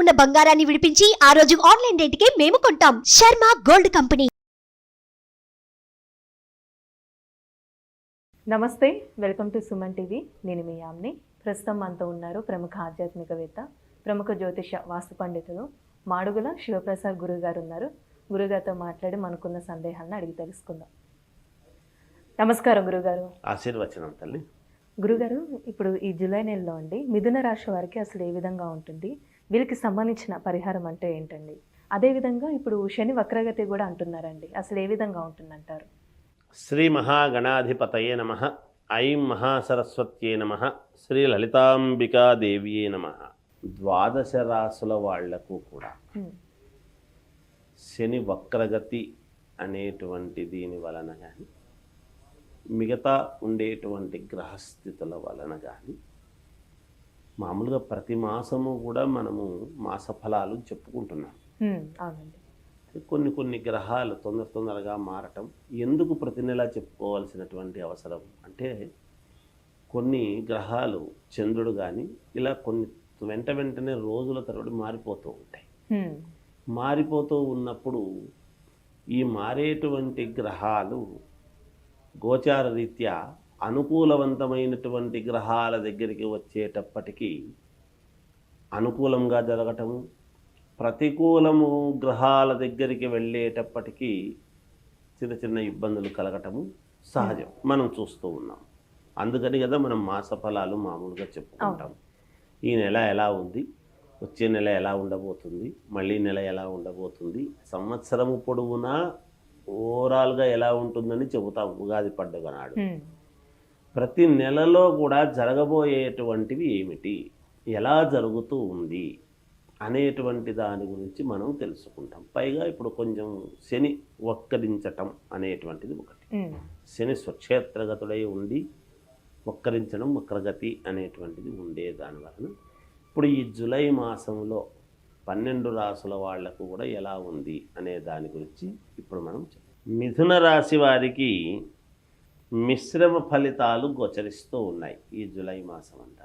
ఉన్న బంగారాన్ని విడిపించి ఆ రోజు ఆన్లైన్ రేటుకే మేము కొంటాం. Sharma gold company. నమస్తే వెల్కమ్ టు సుమన్ టీవీ. నేను మీ యామ్ని. ప్రస్తుతం మనతో ఉన్నారు ప్రముఖ ఆధ్యాత్మికవేత్త ప్రముఖ జ్యోతిష వాస్తు పండితులు మాడుగుల శివప్రసాద్ గురువు గారు ఉన్నారు. గురుగారితో మాట్లాడి మనకున్న సందేహాలను అడిగి తెలుసుకుందాం. నమస్కారం గురుగారు ఆశీర్వచనం తల్లి. గురుగారు ఇప్పుడు ఈ జూలై నెలలో అండి మిథున రాశి వారికి అసలు ఏ విధంగా ఉంటుంది? వీళ్ళకి సంబంధించిన పరిహారం అంటే ఏంటండి? అదేవిధంగా ఇప్పుడు శని వక్రగతి కూడా అంటున్నారండి. అసలు ఏ విధంగా ఉంటుందంటారు? శ్రీ మహాగణాధిపతయే నమ. ఐం మహాసరస్వత్యే నమ. శ్రీ లలితాంబికాదేవియే నమ. ద్వాదశ రాసుల వాళ్ళకు కూడా. శని వక్రగతి అనేటువంటి దీని వలన కానీ మిగతా ఉండేటువంటి గ్రహస్థితుల వలన కానీ మామూలుగా ప్రతి మాసము కూడా మనము మాస ఫలాలు చెప్పుకుంటున్నాం. కొన్ని కొన్ని గ్రహాలు తొందర తొందరగా మారటం ఎందుకు ప్రతి నెల చెప్పుకోవాల్సినటువంటి అవసరం? అంటే కొన్ని గ్రహాలు చంద్రుడు కానీ ఇలా కొన్ని వెంట వెంటనే రోజుల తరబడి మారిపోతూ ఉంటాయి. మారిపోతూ ఉన్నప్పుడు ఈ మారేటువంటి గ్రహాలు గోచార రీత్యా అనుకూలవంతమైనటువంటి గ్రహాల దగ్గరికి వచ్చేటప్పటికీ అనుకూలంగా జరగటము ప్రతికూలము గ్రహాల దగ్గరికి వెళ్ళేటప్పటికీ చిన్న చిన్న ఇబ్బందులు కలగటము సహజం. మనం చూస్తూ ఉన్నాం. అందుకని కదా మనం మాస ఫలాలు మామూలుగా చెప్పుకుంటాం. ఈ నెల ఎలా ఉంది? వచ్చే నెల ఎలా ఉండబోతుంది? మళ్ళీ నెల ఎలా ఉండబోతుంది? సంవత్సరము పొడవునా? ఓవరాల్గా ఎలా ఉంటుందని చెబుతాం ఉగాది పండుగ నాడు. హ్మ్, ప్రతి నెలలో కూడా జరగబోయేటువంటివి ఏమిటి? ఎలా జరుగుతూ ఉంది? అనేటువంటి దాని గురించి మనం తెలుసుకుంటాం. పైగా ఇప్పుడు కొంచెం శని వక్కరించటం అనేటువంటిది ఒకటి. శని స్వక్షేత్రగతుడై ఉండి వక్కరించడం వక్రగతి అనేటువంటిది ఉండే దానివలన ఇప్పుడు ఈ జూలై మాసంలో పన్నెండు రాసుల వాళ్ళకు కూడా ఎలా ఉంది అనే దాని గురించి ఇప్పుడు మనం చెప్తాం. మిథున రాశి వారికి మిశ్రమ ఫలితాలు గోచరిస్తూ ఉన్నాయి ఈ జూలై మాసం అంతా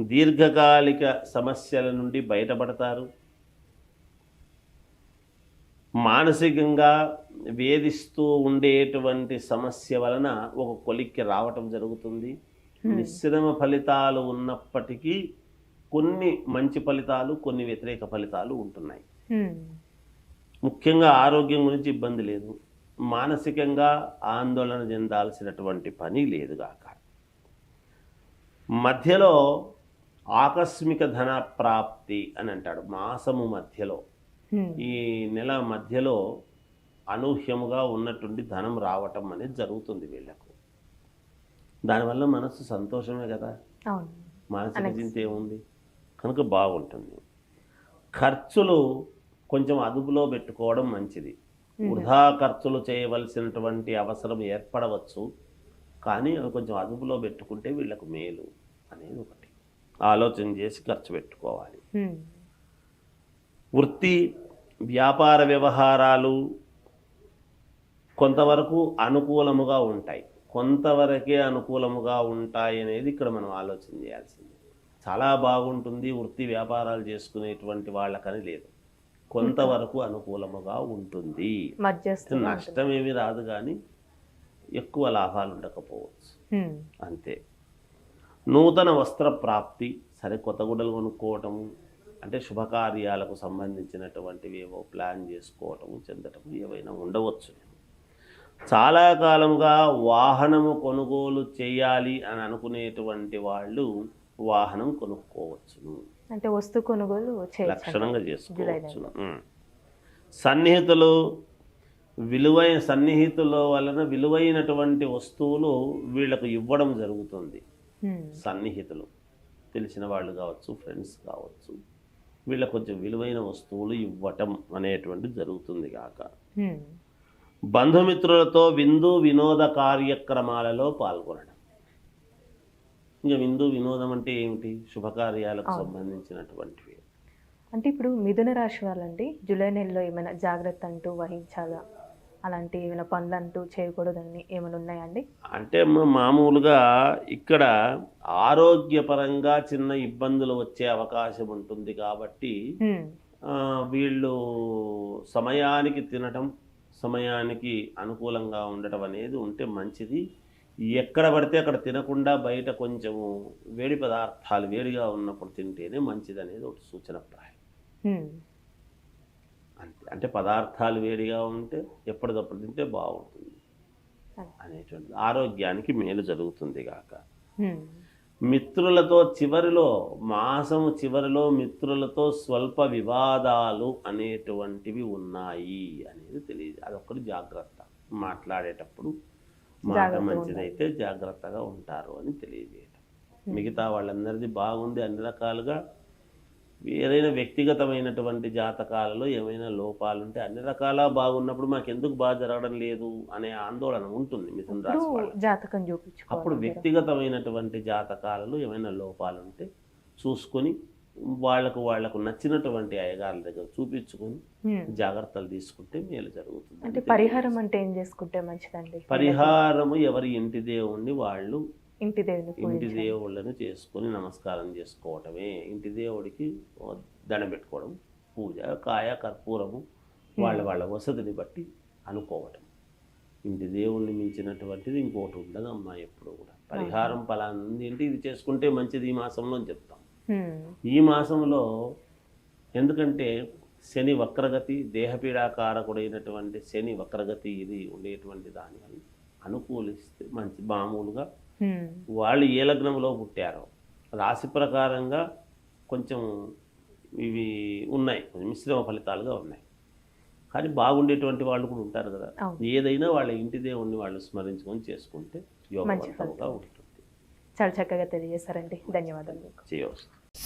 దీర్ఘకాలిక సమస్యల నుండి బయటపడతారు. మానసికంగా వేధిస్తూ ఉండేటువంటి సమస్య వలన ఒక కొలిక్కి రావటం జరుగుతుంది. మిశ్రమ ఫలితాలు ఉన్నప్పటికీ కొన్ని మంచి ఫలితాలు కొన్ని వ్యతిరేక ఫలితాలు ఉంటున్నాయి. ముఖ్యంగా ఆరోగ్యం గురించి ఇబ్బంది లేదు. మానసికంగా ఆందోళన చెందాల్సినటువంటి పని లేదుగాక మధ్యలో ఆకస్మిక ధన ప్రాప్తి అని అంటాడు. మాసము మధ్యలో. ఈ నెల మధ్యలో అనూహ్యముగా ఉన్నటువంటి ధనం రావటం అనేది జరుగుతుంది వీళ్ళకు. దానివల్ల మనసు సంతోషమే కదా. మానసిక చింత ఏముంది? కనుక బాగుంటుంది. ఖర్చులు కొంచెం అదుపులో పెట్టుకోవడం మంచిది. వృధా ఖర్చులు చేయవలసినటువంటి అవసరం ఏర్పడవచ్చు కానీ అవి కొంచెం అదుపులో పెట్టుకుంటే వీళ్ళకు మేలు అనేది ఒకటి. ఆలోచన చేసి ఖర్చు పెట్టుకోవాలి. వృత్తి వ్యాపార వ్యవహారాలు కొంతవరకు అనుకూలముగా ఉంటాయి. కొంతవరకే అనుకూలముగా ఉంటాయి అనేది ఇక్కడ మనం ఆలోచన చేయాల్సింది. చాలా బాగుంటుంది వృత్తి వ్యాపారాలు చేసుకునేటువంటి వాళ్ళకని లేదు. కొంతవరకు అనుకూలముగా ఉంటుంది. మధ్యస్థ నష్టం ఏమీ రాదు కానీ ఎక్కువ లాభాలు ఉండకపోవచ్చు. అంతే. నూతన వస్త్ర ప్రాప్తి సరే కొత్త గుడ్డలు కొనుక్కోవటము అంటే శుభకార్యాలకు సంబంధించినటువంటివి ఏవో ప్లాన్ చేసుకోవటము చెందటము ఏవైనా ఉండవచ్చు. చాలా కాలంగా వాహనము కొనుగోలు చేయాలి అని అనుకునేటువంటి వాళ్ళు వాహనం కొనుక్కోవచ్చును. అంటే వస్తు కొనుగోలు లక్షణంగా చేసుకోవచ్చును. సన్నిహితులు విలువైన సన్నిహితుల వలన విలువైనటువంటి వస్తువులు వీళ్ళకు ఇవ్వడం జరుగుతుంది. సన్నిహితులు తెలిసిన వాళ్ళు కావచ్చు ఫ్రెండ్స్ కావచ్చు వీళ్ళకు కొంచెం విలువైన వస్తువులు ఇవ్వటం అనేటువంటిది జరుగుతుంది కాక బంధుమిత్రులతో విందు వినోద కార్యక్రమాలలో పాల్గొనడం. ఇంకా విందు వినోదం అంటే ఏమిటి? శుభకార్యాలకు సంబంధించినటువంటివి. అంటే ఇప్పుడు మిథున రాశి వాళ్ళండి జూలై నెలలో ఏమైనా జాగ్రత్త అంటూ వహించాలా? అలాంటి ఏమైనా పనులు అంటూ చేయకూడదని ఏమైనా ఉన్నాయండి? అంటే మామూలుగా ఇక్కడ ఆరోగ్యపరంగా చిన్న ఇబ్బందులు వచ్చే అవకాశం ఉంటుంది కాబట్టి వీళ్ళు సమయానికి తినటం సమయానికి అనుకూలంగా ఉండటం అనేది ఉంటే మంచిది. ఎక్కడ పడితే అక్కడ తినకుండా బయట కొంచెము వేడి పదార్థాలు వేడిగా ఉన్నప్పుడు తింటేనే మంచిది అనేది ఒక సూచన ప్రాయం. అంతే. అంటే పదార్థాలు వేడిగా ఉంటే ఎప్పటికప్పుడు తింటే బాగుంటుంది. అనేటువంటి ఆరోగ్యానికి మేలు జరుగుతుంది కాక మిత్రులతో చివరిలో మాసం చివరిలో మిత్రులతో స్వల్ప వివాదాలు అనేటువంటివి ఉన్నాయి అనేది తెలియదు. అదొక్కటి జాగ్రత్త. మాట్లాడేటప్పుడు మాట మంచిదైతే జాగ్రత్తగా ఉంటారు అని తెలియజేయటం. మిగతా వాళ్ళందరిది బాగుంది అన్ని రకాలుగా. ఏదైనా వ్యక్తిగతమైనటువంటి జాతకాలలో ఏమైనా లోపాలు ఉంటే అన్ని రకాల బాగున్నప్పుడు మాకు ఎందుకు బాగా జరగడం లేదు అనే ఆందోళన ఉంటుంది మిథున రాశి. జాతకం అప్పుడు చూపించుకోవాలి వ్యక్తిగతమైనటువంటి జాతకాలలో ఏమైనా లోపాలు ఉంటే చూసుకొని వాళ్ళకు వాళ్ళకు నచ్చినటువంటి అయ్యగారుల దగ్గర చూపించుకొని జాగ్రత్తలు తీసుకుంటే మేలు జరుగుతుంది. అంటే పరిహారం అంటే ఏం చేసుకుంటే మంచిదండి? పరిహారము ఎవరి ఇంటి దేవుణ్ణి వాళ్ళు ఇంటి దేవుని ఇంటి. దేవుళ్ళని చేసుకొని నమస్కారం చేసుకోవటమే. ఇంటి దేవుడికి దండం పెట్టుకోవడం పూజ కాయ కర్పూరము వాళ్ళ వాళ్ళ వసతిని బట్టి అనుకోవటం. ఇంటి దేవుణ్ణి మించినటువంటిది ఇంకోటి ఉండదమ్మా ఎప్పుడు కూడా. పరిహారం పలాంది ఏంటి ఇది చేసుకుంటే మంచిది ఈ మాసంలో అని చెప్తాం. ఈ మాసంలో ఎందుకంటే శని వక్రగతి దేహపీడాకారకుడైనటువంటి శని వక్రగతి ఇది ఉండేటువంటి దానివల్ల అనుకూలిస్తే మంచి మామూలుగా వాళ్ళు ఏ లగ్నంలో పుట్టారో. రాశి ప్రకారంగా కొంచెం ఇవి ఉన్నాయి మిశ్రమ ఫలితాలుగా ఉన్నాయి. కానీ బాగుండేటువంటి వాళ్ళు కూడా ఉంటారు కదా. ఏదైనా వాళ్ళ ఇంటి దేవుణ్ణి వాళ్ళు స్మరించుకొని చేసుకుంటే యోగవంతంగా ఉంటుంది. చాలా చక్కగా తెలియజేశారండి. ధన్యవాదాలు. చేయవచ్చు